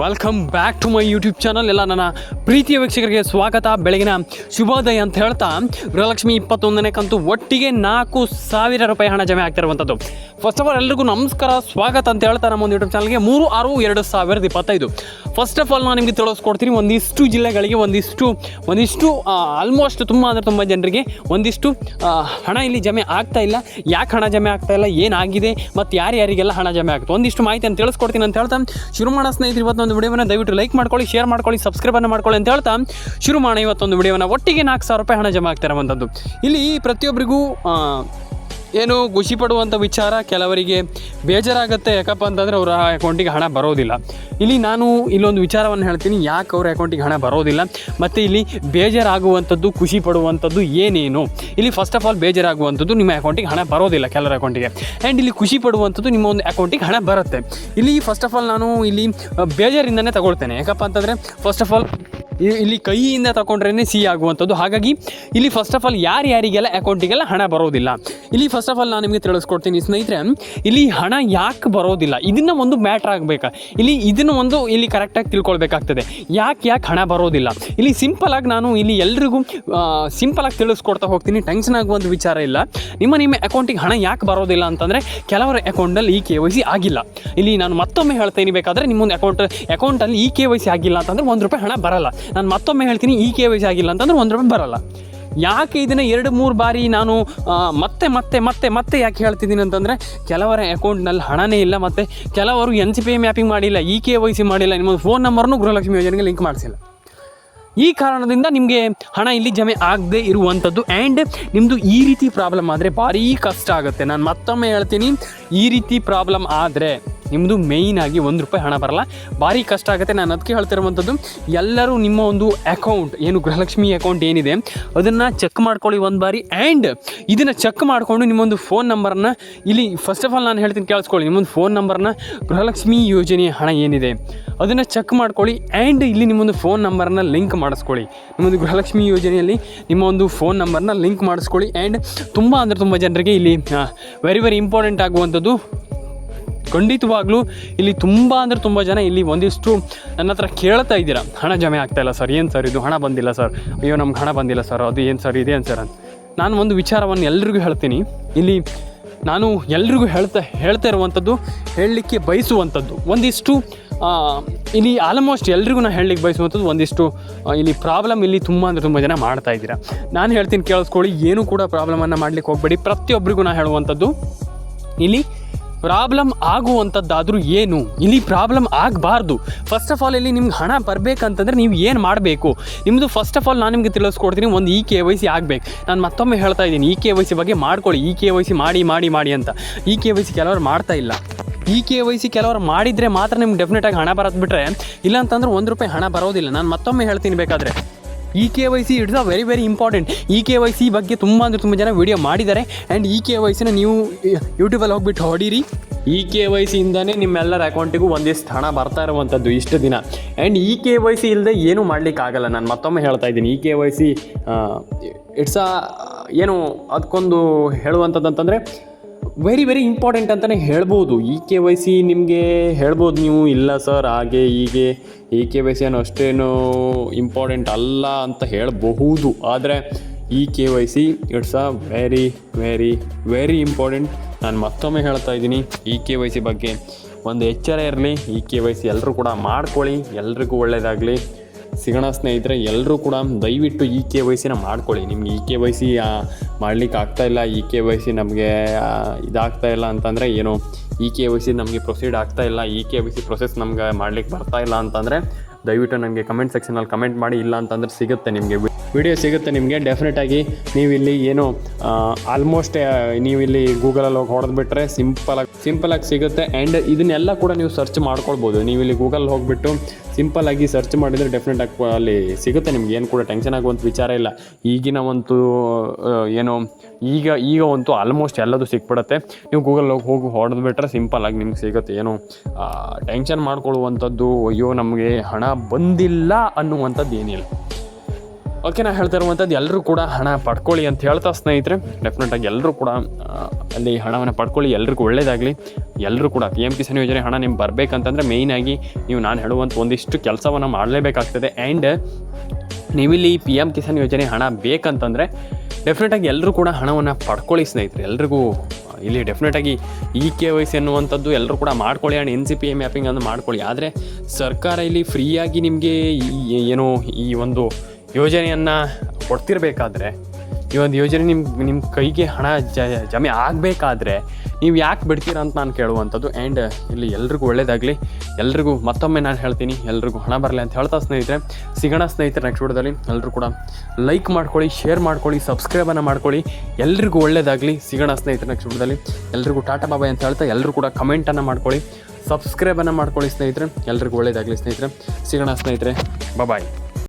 Welcome back to my YouTube channel ಎಲ್ಲ ನನ್ನ ಪ್ರೀತಿಯ ವೀಕ್ಷಕರಿಗೆ ಸ್ವಾಗತ. ಬೆಳಗಿನ ಶುಭೋದಯ ಅಂತ ಹೇಳ್ತಾ, ಗೃಹಲಕ್ಷ್ಮಿ ಇಪ್ಪತ್ತೊಂದನೇ ಕಂತು ಒಟ್ಟಿಗೆ ನಾಲ್ಕು ಸಾವಿರ ರೂಪಾಯಿ ಹಣ ಜಮೆ ಆಗ್ತಿರುವಂಥದ್ದು. ಫಸ್ಟ್ ಆಫ್ ಆಲ್ ಎಲ್ರಿಗೂ ನಮಸ್ಕಾರ, ಸ್ವಾಗತ ಅಂತ ಹೇಳ್ತಾ ನಮ್ಮ ಒಂದು ಯೂಟ್ಯೂಬ್ ಚಾನಲ್ಗೆ ಮೂರು, ಆರು, ಎರಡು ಸಾವಿರದ ಇಪ್ಪತ್ತೈದು. ಫಸ್ಟ್ ಆಫ್ ಆಲ್ ನಾನು ನಿಮಗೆ ತಿಳಿಸ್ಕೊಡ್ತೀನಿ, ಒಂದಿಷ್ಟು ಜಿಲ್ಲೆಗಳಿಗೆ ಒಂದಿಷ್ಟು ಒಂದಿಷ್ಟು ಆಲ್ಮೋಸ್ಟ್ ತುಂಬ ಅಂದರೆ ತುಂಬ ಜನರಿಗೆ ಒಂದಿಷ್ಟು ಹಣ ಇಲ್ಲಿ ಜಮೆ ಆಗ್ತಾ ಇಲ್ಲ. ಯಾಕೆ ಹಣ ಜಮೆ ಆಗ್ತಾ ಇಲ್ಲ, ಏನಾಗಿದೆ ಮತ್ತು ಯಾರ್ಯಾರಿಗೆಲ್ಲ ಹಣ ಜಮೆ ಆಗುತ್ತೆ? ಒಂದಿಷ್ಟು ಮಾಹಿತಿಯನ್ನು ತಿಳಿಸ್ಕೊಡ್ತೀನಿ ಅಂತ ಹೇಳ್ತಾ ಶುರು ಮಾಡೋ ಸ್ನೇಹಿತರು ಇವತ್ತೊಂದು ವಿಡಿಯೋನ ದಯವಿಟ್ಟು ಲೈಕ್ ಮಾಡ್ಕೊಳ್ಳಿ ಶೇರ್ ಮಾಡ್ಕೊಳ್ಳಿ ಸಬ್ಸ್ಕ್ರೈಬನ್ನು ಮಾಡ್ಕೊಳ್ಳಿ ಅಂತ ಹೇಳ್ತಾ ಶುರು ಮಾಡೋಣ ಇವತ್ತೊಂದು ವಿಡಿಯೋನ ಒಟ್ಟಿಗೆ ನಾಲ್ಕು ಸಾವಿರ ರೂಪಾಯಿ ಹಣ ಜಮಾ ಆಗ್ತಾ ಇರುವಂಥದ್ದು. ಇಲ್ಲಿ ಪ್ರತಿಯೊಬ್ಬರಿಗೂ ಏನು ಖುಷಿ ಪಡುವಂಥ ವಿಚಾರ ಕೆಲವರಿಗೆ ಬೇಜಾರಾಗುತ್ತೆ ಯಾಕಪ್ಪ ಅಂತಂದರೆ ಅವರ ಅಕೌಂಟಿಗೆ ಹಣ ಬರೋದಿಲ್ಲ. ಇಲ್ಲಿ ನಾನು ಇಲ್ಲೊಂದು ವಿಚಾರವನ್ನು ಹೇಳ್ತೀನಿ, ಯಾಕೆ ಅವ್ರ ಅಕೌಂಟಿಗೆ ಹಣ ಬರೋದಿಲ್ಲ, ಮತ್ತು ಇಲ್ಲಿ ಬೇಜಾರಾಗುವಂಥದ್ದು ಖುಷಿ ಪಡುವಂಥದ್ದು ಏನೇನು? ಇಲ್ಲಿ ಫಸ್ಟ್ ಆಫ್ ಆಲ್ ಬೇಜಾರಾಗುವಂಥದ್ದು ನಿಮ್ಮ ಅಕೌಂಟಿಗೆ ಹಣ ಬರೋದಿಲ್ಲ ಕೆಲವರ ಅಕೌಂಟಿಗೆ. ಆ್ಯಂಡ್ ಇಲ್ಲಿ ಖುಷಿ ಪಡುವಂಥದ್ದು ನಿಮ್ಮ ಒಂದು ಅಕೌಂಟಿಗೆ ಹಣ ಬರುತ್ತೆ. ಇಲ್ಲಿ ಫಸ್ಟ್ ಆಫ್ ಆಲ್ ನಾನು ಇಲ್ಲಿ ಬೇಜಾರಿಂದನೇ ತಗೊಳ್ತೇನೆ. ಯಾಕಪ್ಪ ಅಂತಂದರೆ ಫಸ್ಟ್ ಆಫ್ ಆಲ್ ಇಲ್ಲಿ ಕೈಯಿಂದ ತಗೊಂಡ್ರೇ ಸಿಹಿ ಆಗುವಂಥದ್ದು. ಹಾಗಾಗಿ ಇಲ್ಲಿ ಫಸ್ಟ್ ಆಫ್ ಆಲ್ ಯಾರು ಯಾರಿಗೆಲ್ಲ ಅಕೌಂಟಿಗೆಲ್ಲ ಹಣ ಬರೋದಿಲ್ಲ. ಇಲ್ಲಿ ಫಸ್ಟ್ ಆಫ್ ಆಲ್ ನಾನು ನಿಮಗೆ ತಿಳಿಸ್ಕೊಡ್ತೀನಿ ಸ್ನೇಹಿತರೆ, ಇಲ್ಲಿ ಹಣ ಯಾಕೆ ಬರೋದಿಲ್ಲ? ಇದನ್ನ ಒಂದು ಮ್ಯಾಟ್ರ್ ಆಗಬೇಕಾ? ಇಲ್ಲಿ ಇದನ್ನು ಒಂದು ಇಲ್ಲಿ ಕರೆಕ್ಟಾಗಿ ತಿಳ್ಕೊಳ್ಬೇಕಾಗ್ತದೆ. ಯಾಕೆ ಯಾಕೆ ಹಣ ಬರೋದಿಲ್ಲ? ಇಲ್ಲಿ ಸಿಂಪಲ್ ಆಗಿ ನಾನು ಇಲ್ಲಿ ಎಲ್ರಿಗೂ ಸಿಂಪಲ್ ಆಗಿ ತಿಳಿಸ್ಕೊಡ್ತಾ ಹೋಗ್ತೀನಿ. ಟೆನ್ಷನ್ ಆಗುವಂಥ ವಿಚಾರ ಇಲ್ಲ. ನಿಮ್ಮ ನಿಮ್ಮ ಅಕೌಂಟಿಗೆ ಹಣ ಯಾಕೆ ಬರೋದಿಲ್ಲ ಅಂತಂದರೆ ಕೆಲವರ ಅಕೌಂಟಲ್ಲಿ ಈ ಕೆ ವೈ ಸಿ ಆಗಿಲ್ಲ. ಇಲ್ಲಿ ನಾನು ಮತ್ತೊಮ್ಮೆ ಹೇಳ್ತೀನಿ, ಬೇಕಾದರೆ ನಿಮ್ಮೊಂದು ಅಕೌಂಟ್ ಅಕೌಂಟಲ್ಲಿ ಈ ಕೆ ವೈ ಸಿ ಆಗಿಲ್ಲ ಅಂತಂದರೆ ಒಂದು ರೂಪಾಯಿ ಹಣ ಬರಲ್ಲ. ನಾನು ಮತ್ತೊಮ್ಮೆ ಹೇಳ್ತೀನಿ, ಈ ಕೆ ವೈ ಸಿ ಆಗಿಲ್ಲ ಅಂತಂದ್ರೆ ಒಂದು ರೂಪಾಯಿ ಬರಲ್ಲ. ಯಾಕೆ ಇದನ್ನು ಎರಡು, ಮೂರು ಬಾರಿ ನಾನು ಮತ್ತೆ ಮತ್ತೆ ಮತ್ತೆ ಮತ್ತೆ ಯಾಕೆ ಹೇಳ್ತಿದ್ದೀನಿ ಅಂತಂದರೆ, ಕೆಲವರ ಅಕೌಂಟ್ನಲ್ಲಿ ಹಣನೇ ಇಲ್ಲ ಮತ್ತು ಕೆಲವರು ಎನ್ ಸಿ ಪಿ ಮ್ಯಾಪಿಂಗ್ ಮಾಡಿಲ್ಲ ಇ ಕೆ ವೈ ಸಿ ಮಾಡಿಲ್ಲ, ನಿಮ್ಮ ಫೋನ್ ನಂಬರ್ನು ಗೃಹಲಕ್ಷ್ಮಿ ಯೋಜನೆಗೆ ಲಿಂಕ್ ಮಾಡಿಸಿಲ್ಲ. ಈ ಕಾರಣದಿಂದ ನಿಮಗೆ ಹಣ ಇಲ್ಲಿ ಜಮೆ ಆಗದೆ ಇರುವಂಥದ್ದು ಆ್ಯಂಡ್ ನಿಮ್ಮದು ಈ ರೀತಿ ಪ್ರಾಬ್ಲಮ್ ಆದರೆ ಭಾರೀ ಕಷ್ಟ ಆಗುತ್ತೆ. ನಾನು ಮತ್ತೊಮ್ಮೆ ಹೇಳ್ತೀನಿ, ಈ ರೀತಿ ಪ್ರಾಬ್ಲಮ್ ಆದರೆ ನಿಮ್ಮದು ಮೇಯ್ನಾಗಿ ಒಂದು ರೂಪಾಯಿ ಹಣ ಬರಲ್ಲ. ಭಾರಿ ಕಷ್ಟ ಆಗುತ್ತೆ, ನಾನು ಅದಕ್ಕೆ ಹೇಳ್ತಿರುವಂಥದ್ದು, ಎಲ್ಲರೂ ನಿಮ್ಮ ಒಂದು ಅಕೌಂಟ್ ಏನು ಗೃಹಲಕ್ಷ್ಮಿ ಅಕೌಂಟ್ ಏನಿದೆ, ಅದನ್ನು ಚೆಕ್ ಮಾಡ್ಕೊಳ್ಳಿ ಒಂದು ಬಾರಿ. ಆ್ಯಂಡ್ ಇದನ್ನು ಚೆಕ್ ಮಾಡಿಕೊಂಡು ನಿಮ್ಮೊಂದು ಫೋನ್ ನಂಬರನ್ನು ಇಲ್ಲಿ ಫಸ್ಟ್ ಆಫ್ ಆಲ್ ನಾನು ಹೇಳ್ತೀನಿ ಕೇಳಿಸ್ಕೊಳ್ಳಿ, ನಿಮ್ಮೊಂದು ಫೋನ್ ನಂಬರ್ನ ಗೃಹಲಕ್ಷ್ಮಿ ಯೋಜನೆಯ ಹಣ ಏನಿದೆ, ಅದನ್ನು ಚೆಕ್ ಮಾಡ್ಕೊಳ್ಳಿ. ಆ್ಯಂಡ್ ಇಲ್ಲಿ ನಿಮ್ಮೊಂದು ಫೋನ್ ನಂಬರನ್ನ ಲಿಂಕ್ ಮಾಡಿಸ್ಕೊಳ್ಳಿ. ನಿಮ್ಮೊಂದು ಗೃಹಲಕ್ಷ್ಮಿ ಯೋಜನೆಯಲ್ಲಿ ನಿಮ್ಮ ಒಂದು ಫೋನ್ ನಂಬರ್ನ ಲಿಂಕ್ ಮಾಡಿಸ್ಕೊಳ್ಳಿ. ಆ್ಯಂಡ್ ತುಂಬ ಅಂದರೆ ತುಂಬ ಜನರಿಗೆ ಇಲ್ಲಿ ವೆರಿ ವೆರಿ ಇಂಪಾರ್ಟೆಂಟ್ ಆಗುವಂಥದ್ದು ಖಂಡಿತವಾಗ್ಲೂ ಇಲ್ಲಿ ತುಂಬ ಅಂದರೆ ತುಂಬ ಜನ ಇಲ್ಲಿ ಒಂದಿಷ್ಟು ನನ್ನ ಹತ್ರ ಕೇಳ್ತಾ ಇದ್ದೀರಾ. ಹಣ ಜಮೆ ಆಗ್ತಾ ಇಲ್ಲ ಸರ್, ಏನು ಸರ್ ಇದು? ಹಣ ಬಂದಿಲ್ಲ ಸರ್. ಅಯ್ಯೋ, ನಮ್ಗೆ ಹಣ ಬಂದಿಲ್ಲ ಸರ್. ಅದು ಏನು ಸರ್ ಇದೇನು ಸರ್ ಅಂತ. ನಾನು ಒಂದು ವಿಚಾರವನ್ನು ಎಲ್ರಿಗೂ ಹೇಳ್ತೀನಿ. ಇಲ್ಲಿ ನಾನು ಎಲ್ರಿಗೂ ಹೇಳ್ತಾ ಹೇಳ್ತಾ ಇರುವಂಥದ್ದು, ಹೇಳಲಿಕ್ಕೆ ಬಯಸುವಂಥದ್ದು. ಒಂದಿಷ್ಟು ಇಲ್ಲಿ ಆಲ್ಮೋಸ್ಟ್ ಎಲ್ರಿಗೂ ನಾನು ಹೇಳಲಿಕ್ಕೆ ಬಯಸುವಂಥದ್ದು ಒಂದಿಷ್ಟು ಇಲ್ಲಿ ಪ್ರಾಬ್ಲಮ್ ಇಲ್ಲಿ ತುಂಬ ಅಂದರೆ ತುಂಬ ಜನ ಮಾಡ್ತಾ ಇದ್ದೀರಾ. ನಾನು ಹೇಳ್ತೀನಿ ಕೇಳಿಸ್ಕೊಳ್ಳಿ, ಏನೂ ಕೂಡ ಪ್ರಾಬ್ಲಮನ್ನು ಮಾಡ್ಲಿಕ್ಕೆ ಹೋಗಬೇಡಿ. ಪ್ರತಿಯೊಬ್ಬರಿಗೂ ನಾನು ಹೇಳುವಂಥದ್ದು, ಇಲ್ಲಿ ಪ್ರಾಬ್ಲಮ್ ಆಗುವಂಥದ್ದಾದರೂ ಏನು? ಇಲ್ಲಿ ಪ್ರಾಬ್ಲಮ್ ಆಗಬಾರ್ದು. ಫಸ್ಟ್ ಆಫ್ ಆಲ್ ಇಲ್ಲಿ ನಿಮ್ಗೆ ಹಣ ಬರಬೇಕಂತಂದ್ರೆ ನೀವು ಏನು ಮಾಡಬೇಕು? ನಿಮ್ಮದು ಫಸ್ಟ್ ಆಫ್ ಆಲ್ ನಾನು ನಿಮಗೆ ತಿಳಿಸ್ಕೊಡ್ತೀನಿ, ಒಂದು ಇ ಕೆ ವೈ ಸಿ ಆಗಬೇಕು. ನಾನು ಮತ್ತೊಮ್ಮೆ ಹೇಳ್ತಾ ಇದ್ದೀನಿ ಇ ಕೆ ವೈ ಸಿ ಬಗ್ಗೆ ಮಾಡ್ಕೊಳ್ಳಿ. ಇ ಕೆ ವೈ ಸಿ ಮಾಡಿ ಮಾಡಿ ಮಾಡಿ ಅಂತ. ಇ ಕೆ ವೈ ಸಿ ಕೆಲವರು ಮಾಡ್ತಾ ಇಲ್ಲ. ಈ ಕೆ ವೈ ಸಿ ಕೆಲವರು ಮಾಡಿದರೆ ಮಾತ್ರ ನಿಮ್ಗೆ ಡೆಫಿನೆಟಾಗಿ ಹಣ ಬರೋದು ಬಿಟ್ಟರೆ ಇಲ್ಲ ಅಂತಂದ್ರೆ ಒಂದು ರೂಪಾಯಿ ಹಣ ಬರೋದಿಲ್ಲ. ನಾನು ಮತ್ತೊಮ್ಮೆ ಹೇಳ್ತೀನಿ ಬೇಕಾದರೆ. E K Y C it's a very very important E K Y C ಬಗ್ಗೆ ತುಂಬ ಅಂದರೆ ತುಂಬ ಜನ ವಿಡಿಯೋ ಮಾಡಿದ್ದಾರೆ. ಆ್ಯಂಡ್ ಇ ಕೆ ವೈ ಸಿನ ನೀವು ಯೂಟ್ಯೂಬಲ್ಲಿ ಹೋಗ್ಬಿಟ್ಟು ಹೊಡೀರಿ ಇ ಕೆ ವೈ ಸಿಯಿಂದನೇ ನಿಮ್ಮೆಲ್ಲರ ಅಕೌಂಟಿಗೂ ಒಂದಿಷ್ಟು ಹಣ ಬರ್ತಾ ಇರುವಂಥದ್ದು ಇಷ್ಟು ದಿನ. And E K Y C ಇಲ್ಲದೆ ಏನೂ ಮಾಡಲಿಕ್ಕಾಗಲ್ಲ ನಾನು ಮತ್ತೊಮ್ಮೆ ಹೇಳ್ತಾ ಇದ್ದೀನಿ. E K Y C it's a ಏನು, ಅದಕ್ಕೊಂದು ಹೇಳುವಂಥದ್ದು ಅಂತಂದರೆ ವೆರಿ ವೆರಿ ಇಂಪಾರ್ಟೆಂಟ್ ಅಂತಲೇ ಹೇಳ್ಬೋದು. ಇ ಕೆ ವೈ ಸಿ ನಿಮಗೆ ಹೇಳ್ಬೋದು ನೀವು, ಇಲ್ಲ ಸರ್, ಹಾಗೆ, ಹೀಗೆ ಇ ಕೆ ವೈ ಸಿ ಅನ್ನೋ ಅಷ್ಟೇನು ಇಂಪಾರ್ಟೆಂಟ್ ಅಲ್ಲ ಅಂತ ಹೇಳಬಹುದು. ಆದರೆ E K Y C it's a very very very important ನಾನು ಮತ್ತೊಮ್ಮೆ ಹೇಳ್ತಾ ಇದ್ದೀನಿ ಇ ಕೆ ವೈ ಸಿ ಬಗ್ಗೆ. ಒಂದು ಎಚ್ಚರ ಇರಲಿ ಇ ಕೆ ವೈ ಸಿ ಎಲ್ಲರೂ ಕೂಡ ಮಾಡ್ಕೊಳ್ಳಿ, ಎಲ್ರಿಗೂ ಒಳ್ಳೆಯದಾಗಲಿ ಸಿಗೋಣ ಸ್ನೇಹಿತರೆ ಎಲ್ಲರೂ ಕೂಡ ದಯವಿಟ್ಟು ಈ ಕೆ ವೈ ಸಿನ ಮಾಡ್ಕೊಳ್ಳಿ. ನಿಮ್ಗೆ ಈ ಕೆ ವೈ ಸಿ ಮಾಡ್ಲಿಕ್ಕೆ ಆಗ್ತಾ ಇಲ್ಲ ಇ ಕೆ ವೈ ಸಿ ನಮಗೆ ಇದಾಗ್ತಾ ಇಲ್ಲ ಅಂತಂದರೆ ಏನು? ಇ ಕೆ ವೈ ಸಿ ನಮಗೆ ಪ್ರೊಸೀಡ್ ಆಗ್ತಾ ಇಲ್ಲ E K Y C process ನಮ್ಗೆ ಮಾಡ್ಲಿಕ್ಕೆ ಬರ್ತಾ ಇಲ್ಲ ಅಂತಂದರೆ ದಯವಿಟ್ಟು ನನಗೆ ಕಮೆಂಟ್ ಸೆಕ್ಷನಲ್ಲಿ ಕಮೆಂಟ್ ಮಾಡಿ, ಇಲ್ಲ ಅಂತಂದ್ರೆ ಸಿಗುತ್ತೆ ನಿಮಗೆ. ವಿಡಿಯೋ ಸಿಗುತ್ತೆ ನಿಮಗೆ. ಡೆಫಿನೆಟಾಗಿ ನೀವು ಇಲ್ಲಿ ಏನು ಆಲ್ಮೋಸ್ಟ್ ನೀವು ಇಲ್ಲಿ ಗೂಗಲಲ್ಲಿ ಹೋಗಿ ಹೊಡೆದ್ಬಿಟ್ರೆ ಸಿಂಪಲಾಗಿ ಸಿಂಪಲಾಗಿ ಸಿಗುತ್ತೆ. ಆ್ಯಂಡ್ ಇದನ್ನೆಲ್ಲ ಕೂಡ ನೀವು ಸರ್ಚ್ ಮಾಡ್ಕೊಳ್ಬೋದು. ನೀವು ಇಲ್ಲಿ ಗೂಗಲ್ ಹೋಗಿಬಿಟ್ಟು ಸಿಂಪಲ್ಲಾಗಿ ಸರ್ಚ್ ಮಾಡಿದರೆ ಡೆಫಿನೆಟ್ ಆಗಿ ಅಲ್ಲಿ ಸಿಗುತ್ತೆ ನಿಮ್ಗೆ. ಏನು ಕೂಡ ಟೆನ್ಷನ್ ಆಗುವಂಥ ವಿಚಾರ ಇಲ್ಲ. ಈಗಿನ ಒಂದು ಏನು, ಈಗ ಈಗ ಅಂತೂ ಆಲ್ಮೋಸ್ಟ್ ಎಲ್ಲದೂ ಸಿಕ್ಬಿಡುತ್ತೆ. ನೀವು ಗೂಗಲ್ ಹೋಗಿ ಹೋಗಿ ಹೊಡೆದ್ಬಿಟ್ರೆ ಸಿಂಪಲ್ಲಾಗಿ ನಿಮ್ಗೆ ಸಿಗುತ್ತೆ. ಏನು ಟೆನ್ಷನ್ ಮಾಡ್ಕೊಳ್ಳುವಂಥದ್ದು, ಅಯ್ಯೋ, ನಮಗೆ ಹಣ ಬಂದಿಲ್ಲ ಅನ್ನುವಂಥದ್ದು ಏನಿಲ್ಲ. ಓಕೆ, ನಾ ಹೇಳ್ತಾ ಇರುವಂಥದ್ದು ಎಲ್ಲರೂ ಕೂಡ ಹಣ ಪಡ್ಕೊಳ್ಳಿ ಅಂತ ಹೇಳ್ತಾ ಸ್ನೇಹಿತರೆ. ಡೆಫಿನೆಟಾಗಿ ಎಲ್ಲರೂ ಕೂಡ ಅಲ್ಲಿ ಹಣವನ್ನು ಪಡ್ಕೊಳ್ಳಿ. ಎಲ್ರಿಗೂ ಒಳ್ಳೇದಾಗಲಿ. ಎಲ್ಲರೂ ಕೂಡ ಪಿ ಎಂ ಕಿಸಾನ್ ಯೋಜನೆ ಹಣ ನಿಮ್ಗೆ ಬರಬೇಕಂತಂದರೆ ಮೇಯ್ನಾಗಿ ನೀವು ನಾನು ಹೇಳುವಂಥ ಒಂದಿಷ್ಟು ಕೆಲಸವನ್ನು ಮಾಡಲೇಬೇಕಾಗ್ತದೆ. ಆ್ಯಂಡ್ ನೀವಿಲ್ಲಿ ಪಿ ಎಂ ಕಿಸಾನ್ ಯೋಜನೆ ಹಣ ಬೇಕಂತಂದರೆ ಡೆಫಿನೆಟಾಗಿ ಎಲ್ಲರೂ ಕೂಡ ಹಣವನ್ನು ಪಡ್ಕೊಳ್ಳಿ ಸ್ನೇಹಿತರೆ. ಎಲ್ರಿಗೂ, ಇಲ್ಲಿ ಡೆಫಿನೆಟಾಗಿ ಇ ಕೆ ವೈ ಸಿ ಅನ್ನುವಂಥದ್ದು ಎಲ್ಲರೂ ಕೂಡ ಮಾಡ್ಕೊಳ್ಳಿ. And N C P A mapping ಅನ್ನು ಮಾಡ್ಕೊಳ್ಳಿ. ಆದರೆ ಸರ್ಕಾರ ಇಲ್ಲಿ ಫ್ರೀಯಾಗಿ ನಿಮಗೆ ಏನು ಈ ಒಂದು ಯೋಜನೆಯನ್ನು ಕೊಡ್ತಿರಬೇಕಾದ್ರೆ, ಈ ಒಂದು ಯೋಜನೆ ನಿಮ್ಮ ನಿಮ್ಮ ಕೈಗೆ ಹಣ ಜಮೆ ಆಗಬೇಕಾದ್ರೆ ನೀವು ಯಾಕೆ ಬಿಡ್ತೀರ ಅಂತ ನಾನು ಕೇಳುವಂಥದ್ದು. ಆ್ಯಂಡ್ ಇಲ್ಲಿ ಎಲ್ರಿಗೂ ಒಳ್ಳೇದಾಗಲಿ. ಎಲ್ರಿಗೂ ಮತ್ತೊಮ್ಮೆ ನಾನು ಹೇಳ್ತೀನಿ, ಎಲ್ರಿಗೂ ಹಣ ಬರಲಿ ಅಂತ ಹೇಳ್ತಾ ಸ್ನೇಹಿತರೆ, ಸಿಗೋಣ ಸ್ನೇಹಿತರೆ ನೆಕ್ಸ್ಟ್ ವಿಡಿಯೋದಲ್ಲಿ. ಎಲ್ಲರೂ ಕೂಡ ಲೈಕ್ ಮಾಡ್ಕೊಳ್ಳಿ ಶೇರ್ ಮಾಡ್ಕೊಳ್ಳಿ ಸಬ್ಸ್ಕ್ರೈಬನ್ನು ಮಾಡ್ಕೊಳ್ಳಿ. ಎಲ್ರಿಗೂ ಒಳ್ಳೇದಾಗಲಿ. ಸಿಗೋಣ ಸ್ನೇಹಿತರೆ ನೆಕ್ಸ್ಟ್ ವಿಡಿಯೋದಲ್ಲಿ. ಎಲ್ರಿಗೂ ಟಾಟಾ ಬಾಬಾಯ್ ಅಂತ ಹೇಳ್ತಾ ಎಲ್ಲರೂ ಕೂಡ ಕಮೆಂಟನ್ನು ಮಾಡ್ಕೊಳ್ಳಿ ಸಬ್ಸ್ಕ್ರೈಬನ್ನು ಮಾಡ್ಕೊಳ್ಳಿ ಸ್ನೇಹಿತರೆ. ಎಲ್ರಿಗೂ ಒಳ್ಳೇದಾಗಲಿ ಸ್ನೇಹಿತರೆ. ಸಿಗೋಣ ಸ್ನೇಹಿತರೆ ಬಾಯ್